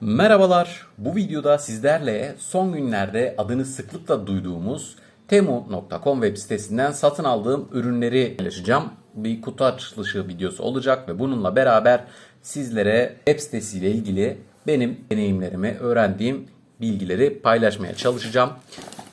Merhabalar. Bu videoda sizlerle son günlerde adını sıklıkla duyduğumuz temu.com web sitesinden satın aldığım ürünleri paylaşacağım. Bir kutu açılışı videosu olacak ve bununla beraber sizlere web sitesiyle ilgili benim deneyimlerimi, öğrendiğim bilgileri paylaşmaya çalışacağım.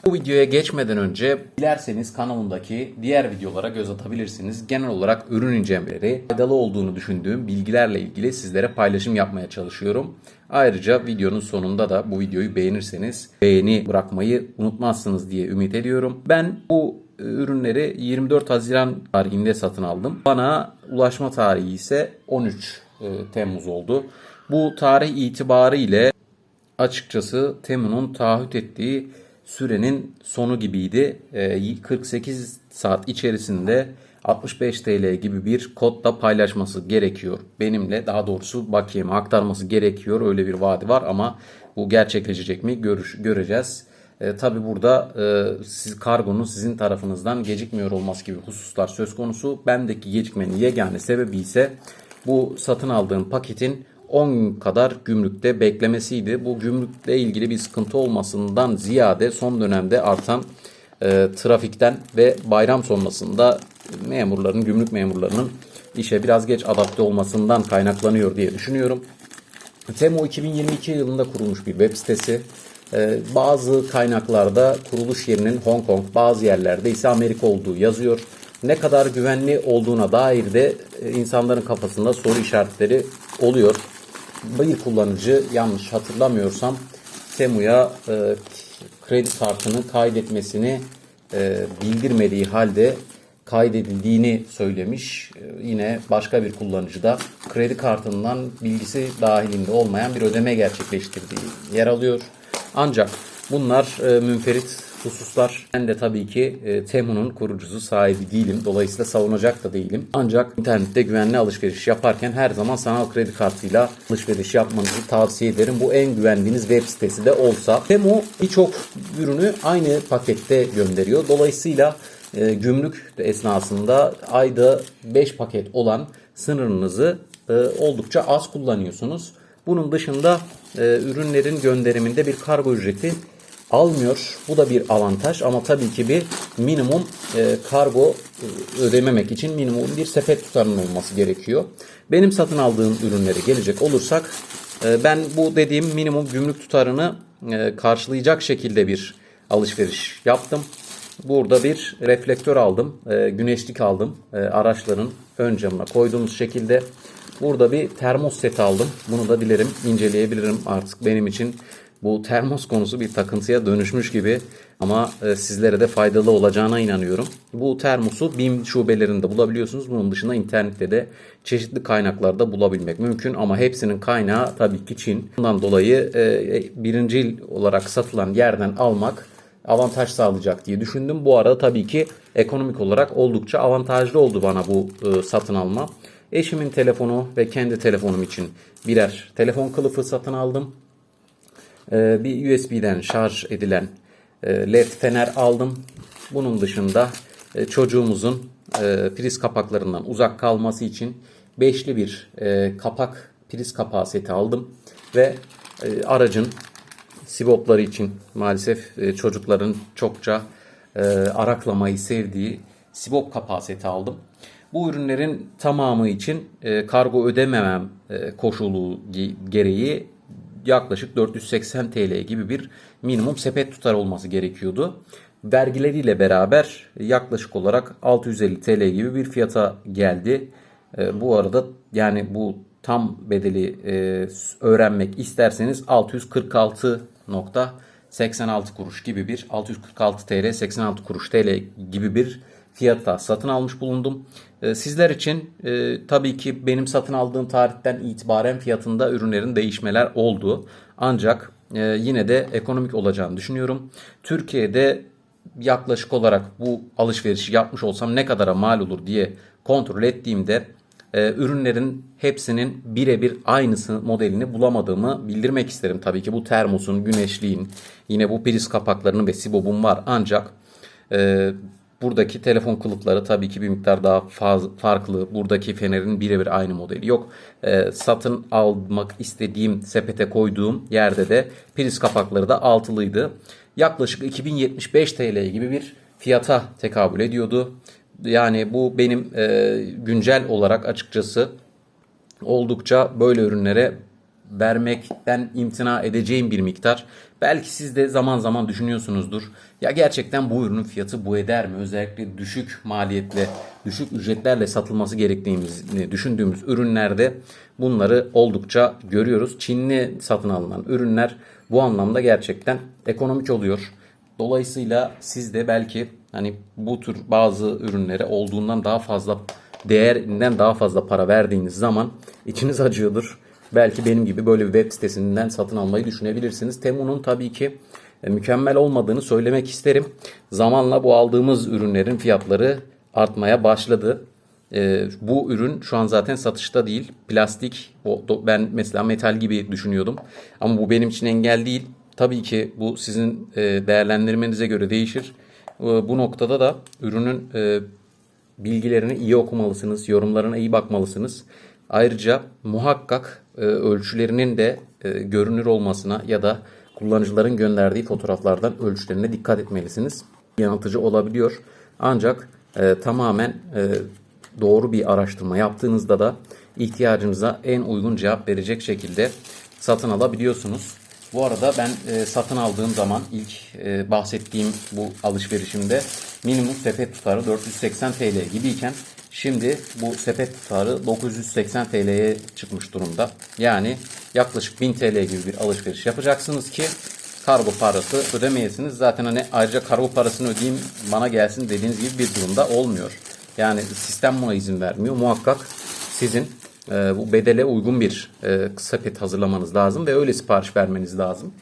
Bu videoya geçmeden önce dilerseniz kanalımdaki diğer videolara göz atabilirsiniz. Genel olarak ürün incelemeleri, faydalı olduğunu düşündüğüm bilgilerle ilgili sizlere paylaşım yapmaya çalışıyorum. Ayrıca videonun sonunda da bu videoyu beğenirseniz beğeni bırakmayı unutmazsınız diye ümit ediyorum. Ben bu ürünleri 24 Haziran tarihinde satın aldım. Bana ulaşma tarihi ise 13 e, Temmuz oldu. Bu tarih itibariyle açıkçası Temu'nun taahhüt ettiği sürenin sonu gibiydi. Ee, 48 saat içerisinde 65 TL gibi bir kodla paylaşması gerekiyor. Benimle daha doğrusu bakiyeme aktarması gerekiyor. Öyle bir vaadi var ama bu gerçekleşecek mi görüş, göreceğiz. E, Tabi burada e, siz kargonun sizin tarafınızdan gecikmiyor olması gibi hususlar söz konusu. Bendeki gecikmenin yegane sebebi ise bu satın aldığım paketin 10 gün kadar gümrükte beklemesiydi. Bu gümrükle ilgili bir sıkıntı olmasından ziyade son dönemde artan e, trafikten ve bayram sonrasında memurların, gümrük memurlarının işe biraz geç adapte olmasından kaynaklanıyor diye düşünüyorum. Temu 2022 yılında kurulmuş bir web sitesi. Ee, bazı kaynaklarda kuruluş yerinin Hong Kong, bazı yerlerde ise Amerika olduğu yazıyor. Ne kadar güvenli olduğuna dair de e, insanların kafasında soru işaretleri oluyor. Bir kullanıcı yanlış hatırlamıyorsam Temu'ya e, kredi kartını kaydetmesini e, bildirmediği halde kaydedildiğini söylemiş. Ee, Yine başka bir kullanıcı da kredi kartından bilgisi dahilinde olmayan bir ödeme gerçekleştirdiği yer alıyor. Ancak bunlar e, münferit hususlar. Ben de tabii ki e, Temu'nun kurucusu sahibi değilim. Dolayısıyla savunacak da değilim. Ancak internette güvenli alışveriş yaparken her zaman sanal kredi kartıyla alışveriş yapmanızı tavsiye ederim. Bu en güvendiğiniz web sitesi de olsa. Temu birçok ürünü aynı pakette gönderiyor. Dolayısıyla e, gümrük esnasında ayda 5 paket olan sınırınızı e, oldukça az kullanıyorsunuz. Bunun dışında e, ürünlerin gönderiminde bir kargo ücreti almıyor. Bu da bir avantaj ama tabii ki bir minimum e, kargo e, ödememek için minimum bir sepet tutarının olması gerekiyor. Benim satın aldığım ürünlere gelecek olursak e, ben bu dediğim minimum gümrük tutarını e, karşılayacak şekilde bir alışveriş yaptım. Burada bir reflektör aldım, e, güneşlik aldım. E, araçların ön camına koyduğumuz şekilde. Burada bir termos seti aldım. Bunu da dilerim inceleyebilirim artık benim için. Bu termos konusu bir takıntıya dönüşmüş gibi ama e, sizlere de faydalı olacağına inanıyorum. Bu termosu BİM şubelerinde bulabiliyorsunuz. Bunun dışında internette de çeşitli kaynaklarda bulabilmek mümkün ama hepsinin kaynağı tabii ki Çin. Bundan dolayı e, birincil olarak satılan yerden almak avantaj sağlayacak diye düşündüm. Bu arada tabii ki ekonomik olarak oldukça avantajlı oldu bana bu e, satın alma. Eşimin telefonu ve kendi telefonum için birer telefon kılıfı satın aldım. E, bir USB'den şarj edilen e, led fener aldım. Bunun dışında e, çocuğumuzun e, priz kapaklarından uzak kalması için beşli bir kapak priz kapağı seti aldım ve aracın sibopları için maalesef çocukların çokça araklamayı sevdiği sibop kapağı seti aldım. Bu ürünlerin tamamı için kargo ödememem koşulu ge- gereği yaklaşık 480 TL gibi bir minimum sepet tutar olması gerekiyordu. Vergileriyle beraber yaklaşık olarak 650 TL gibi bir fiyata geldi. E, bu arada yani bu tam bedeli e, öğrenmek isterseniz 646.86 kuruş gibi bir 646 TL 86 kuruş TL gibi bir fiyata satın almış bulundum. E, sizler için e, tabii ki benim satın aldığım tarihten itibaren fiyatında ürünlerin değişmeler oldu. Ancak e, yine de ekonomik olacağını düşünüyorum. Türkiye'de yaklaşık olarak bu alışverişi yapmış olsam ne kadara mal olur diye kontrol ettiğimde e, ürünlerin hepsinin birebir aynısı modelini bulamadığımı bildirmek isterim. Tabii ki bu termosun, güneşliğin, yine bu priz kapaklarının ve sibobun var. Ancak e, Buradaki telefon kılıfları tabii ki bir miktar daha faz- farklı. Buradaki fenerin birebir aynı modeli yok. Ee, satın almak istediğim sepete koyduğum yerde de priz kapakları da altılıydı. Yaklaşık 2075 TL gibi bir fiyata tekabül ediyordu. Yani bu benim e, güncel olarak açıkçası oldukça böyle ürünlere vermekten imtina edeceğim bir miktar. Belki siz de zaman zaman düşünüyorsunuzdur. Ya gerçekten bu ürünün fiyatı bu eder mi? Özellikle düşük maliyetle, düşük ücretlerle satılması gerektiğimizi düşündüğümüz ürünlerde bunları oldukça görüyoruz. Çinli satın alınan ürünler bu anlamda gerçekten ekonomik oluyor. Dolayısıyla siz de belki hani bu tür bazı ürünlere olduğundan daha fazla değerinden daha fazla para verdiğiniz zaman içiniz acıyordur. Belki benim gibi böyle bir web sitesinden satın almayı düşünebilirsiniz. Temu'nun tabii ki e, mükemmel olmadığını söylemek isterim. Zamanla bu aldığımız ürünlerin fiyatları artmaya başladı. E, bu ürün şu an zaten satışta değil. Plastik. O, ben mesela metal gibi düşünüyordum. Ama bu benim için engel değil. Tabii ki bu sizin e, değerlendirmenize göre değişir. E, bu noktada da ürünün e, bilgilerini iyi okumalısınız, yorumlarına iyi bakmalısınız. Ayrıca muhakkak e, ölçülerinin de e, görünür olmasına ya da kullanıcıların gönderdiği fotoğraflardan ölçülerine dikkat etmelisiniz. Yanıltıcı olabiliyor. Ancak e, tamamen e, doğru bir araştırma yaptığınızda da ihtiyacınıza en uygun cevap verecek şekilde satın alabiliyorsunuz. Bu arada ben e, satın aldığım zaman ilk e, bahsettiğim bu alışverişimde minimum sepet tutarı 480 TL gibiyken şimdi bu sepet tutarı 980 TL'ye çıkmış durumda. Yani yaklaşık 1000 TL gibi bir alışveriş yapacaksınız ki kargo parası ödemeyesiniz. Zaten hani ayrıca kargo parasını ödeyeyim bana gelsin dediğiniz gibi bir durumda olmuyor. Yani sistem buna izin vermiyor. Muhakkak sizin e, bu bedele uygun bir e, sepet hazırlamanız lazım ve öyle sipariş vermeniz lazım.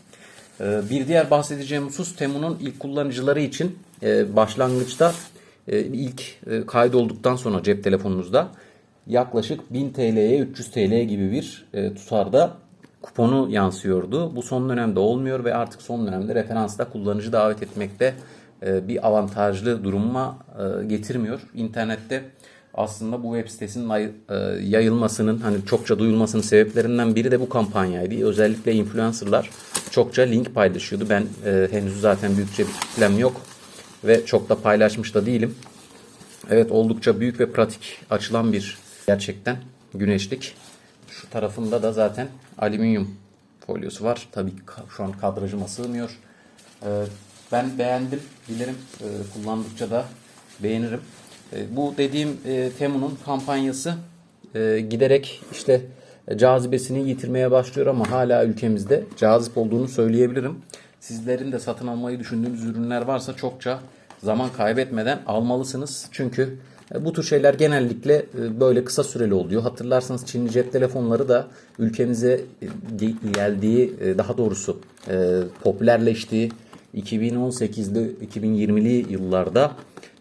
E, bir diğer bahsedeceğim husus Temu'nun ilk kullanıcıları için e, başlangıçta ilk e, kaydolduktan sonra cep telefonunuzda yaklaşık 1000 TL'ye 300 TL gibi bir e, tutarda kuponu yansıyordu. Bu son dönemde olmuyor ve artık son dönemde referansta kullanıcı davet etmekte e, bir avantajlı duruma getirmiyor. İnternette aslında bu web sitesinin ay- yayılmasının hani çokça duyulmasının sebeplerinden biri de bu kampanyaydı. Özellikle influencerlar çokça link paylaşıyordu. Ben henüz zaten büyükçe bir kitlem yok ve çok da paylaşmış da değilim. Evet oldukça büyük ve pratik açılan bir gerçekten güneşlik. Şu tarafında da zaten alüminyum folyosu var. Tabii şu an kadrajıma sığmıyor. Ee, ben beğendim. Dilerim e, kullandıkça da beğenirim. E, bu dediğim e, Temu'nun kampanyası e, giderek işte cazibesini yitirmeye başlıyor ama hala ülkemizde cazip olduğunu söyleyebilirim. Sizlerin de satın almayı düşündüğünüz ürünler varsa çokça zaman kaybetmeden almalısınız. Çünkü e, bu tür şeyler genellikle e, böyle kısa süreli oluyor. Hatırlarsanız Çinli cep telefonları da ülkemize e, ge- geldiği, daha doğrusu popülerleştiği 2018'li 2020'li yıllarda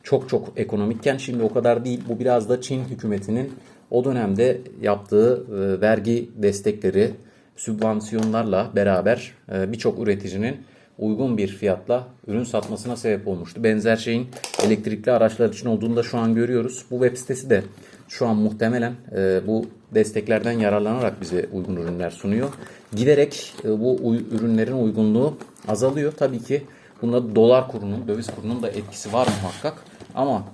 çok çok ekonomikken şimdi o kadar değil. Bu biraz da Çin hükümetinin o dönemde yaptığı vergi destekleri, sübvansiyonlarla beraber birçok üreticinin uygun bir fiyatla ürün satmasına sebep olmuştu. Benzer şeyin elektrikli araçlar için olduğunu da şu an görüyoruz. Bu web sitesi de şu an muhtemelen e, bu desteklerden yararlanarak bize uygun ürünler sunuyor. Giderek e, bu ürünlerin uygunluğu azalıyor. Tabii ki bunda dolar kurunun, döviz kurunun da etkisi var muhakkak. Ama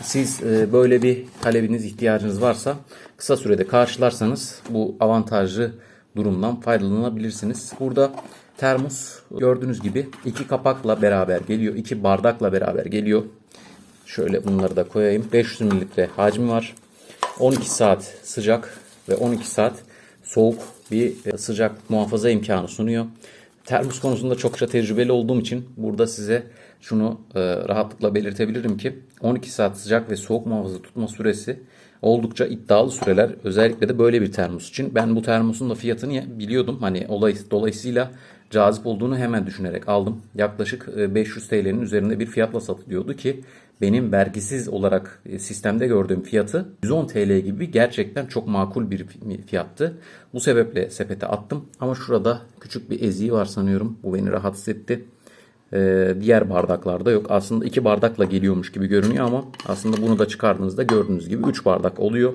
siz e, böyle bir talebiniz, ihtiyacınız varsa kısa sürede karşılarsanız bu avantajlı durumdan faydalanabilirsiniz. Burada termos gördüğünüz gibi iki kapakla beraber geliyor, iki bardakla beraber geliyor. Şöyle bunları da koyayım. 500 mililitre hacmi var. 12 saat sıcak ve 12 saat soğuk bir e, sıcak muhafaza imkanı sunuyor. Termos konusunda çokça tecrübeli olduğum için burada size şunu e, rahatlıkla belirtebilirim ki 12 saat sıcak ve soğuk muhafaza tutma süresi oldukça iddialı süreler. Özellikle de böyle bir termos için. Ben bu termosun da fiyatını biliyordum. Hani olay, dolayısıyla cazip olduğunu hemen düşünerek aldım. Yaklaşık e, 500 TL'nin üzerinde bir fiyatla satılıyordu ki benim vergisiz olarak e, sistemde gördüğüm fiyatı 110 TL gibi gerçekten çok makul bir fiyattı. Bu sebeple sepete attım ama şurada küçük bir eziği var sanıyorum. Bu beni rahatsız etti. Ee, diğer bardaklarda yok. Aslında iki bardakla geliyormuş gibi görünüyor ama aslında bunu da çıkardığınızda gördüğünüz gibi 3 bardak oluyor.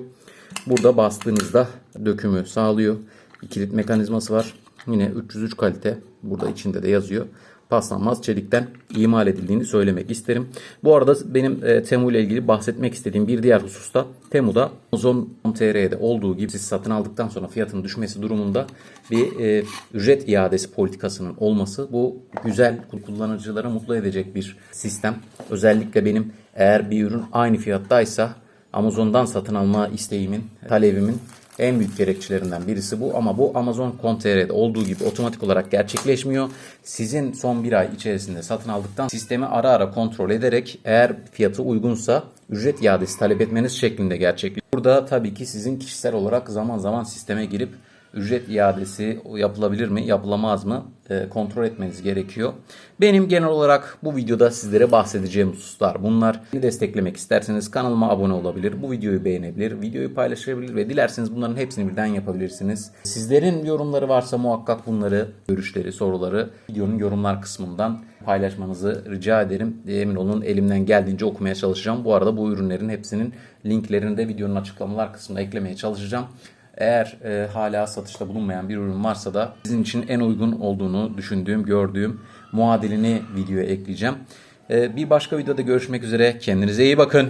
Burada bastığınızda dökümü sağlıyor. İkilit mekanizması var. Yine 303 kalite. Burada içinde de yazıyor. Paslanmaz çelikten imal edildiğini söylemek isterim. Bu arada benim e, Temu ile ilgili bahsetmek istediğim bir diğer hususta Temu'da Amazon.tr'de olduğu gibi siz satın aldıktan sonra fiyatın düşmesi durumunda bir e, ücret iadesi politikasının olması bu güzel kullanıcılara mutlu edecek bir sistem. Özellikle benim eğer bir ürün aynı fiyattaysa Amazon'dan satın alma isteğimin, talebimin en büyük gerekçelerinden birisi bu ama bu Amazon.com.tr'de olduğu gibi otomatik olarak gerçekleşmiyor. Sizin son bir ay içerisinde satın aldıktan sistemi ara ara kontrol ederek eğer fiyatı uygunsa ücret iadesi talep etmeniz şeklinde gerçekleşiyor. Burada tabii ki sizin kişisel olarak zaman zaman sisteme girip ücret iadesi yapılabilir mi, yapılamaz mı e, kontrol etmeniz gerekiyor. Benim genel olarak bu videoda sizlere bahsedeceğim hususlar bunlar. Beni desteklemek isterseniz kanalıma abone olabilir, bu videoyu beğenebilir, videoyu paylaşabilir ve dilerseniz bunların hepsini birden yapabilirsiniz. Sizlerin yorumları varsa muhakkak bunları, görüşleri, soruları videonun yorumlar kısmından paylaşmanızı rica ederim. Emin olun elimden geldiğince okumaya çalışacağım. Bu arada bu ürünlerin hepsinin linklerini de videonun açıklamalar kısmına eklemeye çalışacağım. Eğer e, hala satışta bulunmayan bir ürün varsa da sizin için en uygun olduğunu düşündüğüm, gördüğüm muadilini videoya ekleyeceğim. E, bir başka videoda görüşmek üzere. Kendinize iyi bakın.